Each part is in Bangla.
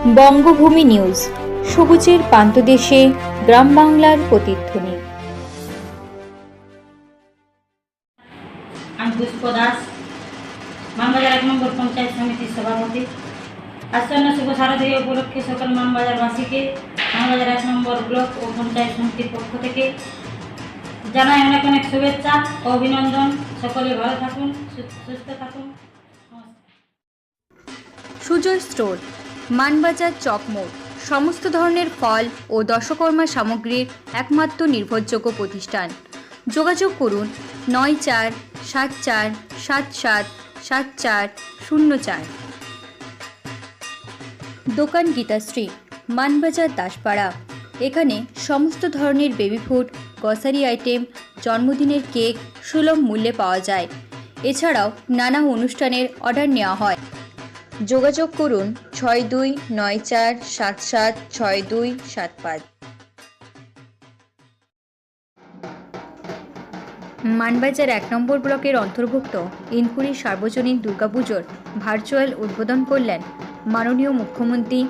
বঙ্গভূমি নিউজ সবুজের পান্তদেশে গ্রাম বাংলার প্রতিধ্বনি। আমি পুষ্প দাস মানবাজার এক নম্বর পঞ্চায়েত সমিতির সভাপতি। আসন্ন শুভ শারদীয় উপলক্ষে সকল মানবাজারবাসীকে মানবাজার এক নম্বর ব্লক ও পঞ্চায়েত সমিতির পক্ষ থেকে জানাই অনেক অনেক শুভেচ্ছা ও অভিনন্দন। সকলে ভালো থাকুন সুস্থ থাকুন। নমস্কার। সুজয় স্টোর মানবাজার চকমোড় সমস্ত ধরনের ফল ও দশকর্মা সামগ্রীর একমাত্র নির্ভরযোগ্য প্রতিষ্ঠান। যোগাযোগ করুন নয় চার সাত চার সাত সাত সাত চার শূন্য চার। দোকান গীতাশ্রী, মানবাজার দাসপাড়া। এখানে সমস্ত ধরনের বেবি ফুড গ্রসারি আইটেম জন্মদিনের কেক সুলভ মূল্যে পাওয়া যায়। এছাড়াও নানা অনুষ্ঠানের অর্ডার নেওয়া হয়। যোগাযোগ করুন ছয় দুই নয় চার সাত সাত ছয় দুই সাত পাঁচ। মানবাজার এক নম্বর ব্লকের অন্তর্ভুক্ত ইনপুরি সার্বজনীন দুর্গাপুজোর ভার্চুয়াল উদ্বোধন করলেন মাননীয় মুখ্যমন্ত্রী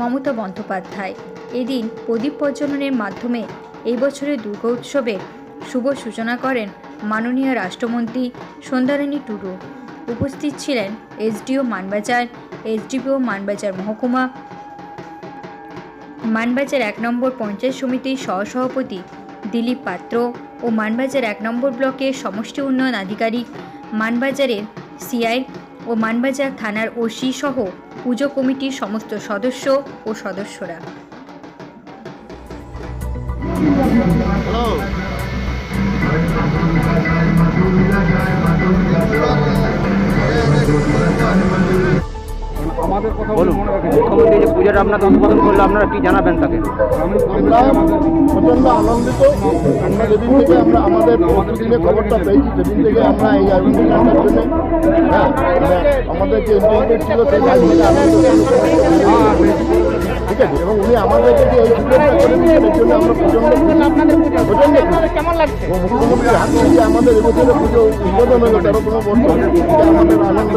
মমতা বন্দ্যোপাধ্যায়। এদিন প্রদীপ প্রজ্বলনের মাধ্যমে এই বছরের দুর্গা উৎসবের শুভ সূচনা করেন মাননীয় রাষ্ট্রমন্ত্রী সন্ধ্যারানী টুডু। উপস্থিত ছিলেন এসডিও মানবাজার এসডিপিও মানবাজার মহকুমা। মানবাজার এক নম্বর পঞ্চায়েত সমিতির সহসভাপতি দিলীপ পাত্র ও মানবাজার এক নম্বর ব্লকের সমষ্টি উন্নয়ন আধিকারিক মানবাজারের সিআই ও মানবাজার থানার ওসি সহ পুজো কমিটির সমস্ত সদস্য ও সদস্যরা। বলুন মুখ্যমন্ত্রী যে পুজোটা আপনাদের উদ্বোধন করল আপনারা কি জানাবেন তাকে? আমরা প্রচণ্ড আনন্দিত। আমরা যেদিন থেকে আমরা আমাদের প্রতিদিনের খবরটা পেয়েছি সেদিন থেকে আমরা এই আয়োজনটার জন্য হ্যাঁ মানে আমাদের যে ছিল সেই আছে এবং উনি আমাদেরকে যে এই সুযোগটা করে জন্য আমরা প্রচণ্ড হাত দিয়ে আমাদের এবছরের পুজো উদ্বোধন হলো তেরো কোনো বছর আমাদের আনন্দ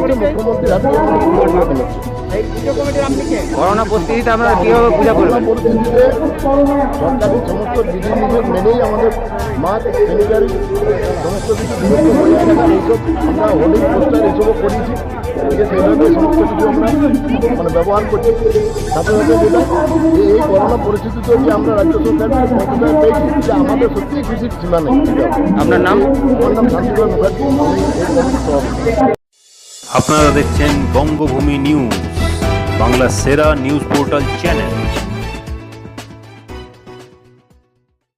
একটা মুখ্যমন্ত্রীর হাত দিয়ে করোনা পরিস্থিতিতে আপনারা কীভাবে পূজা করবেন? পরিস্থিতিতে সরকারি সমস্ত বিধিনিষেধ মেনেই আমাদের মাস্ক স্যানিটারি সমস্ত কিছু এইসব আমরা হোর্ডিং পোস্টার এইসবও করেছি। যে সেইভাবে সমস্ত কিছু আমরা মানে ব্যবহার করছি। সাথে সাথে যেটা যে এই করোনা পরিস্থিতিতেও যে আমরা রাজ্য সরকার পেয়েছি যে আমাদের সত্যিই খুশির সীমা নেই। আপনার নাম? আমার নাম শান্তিলাল মুখার্জি। আপনারা দেখছেন বঙ্গভূমি নিউজ বাংলা সেরা নিউজ পোর্টাল চ্যানেল।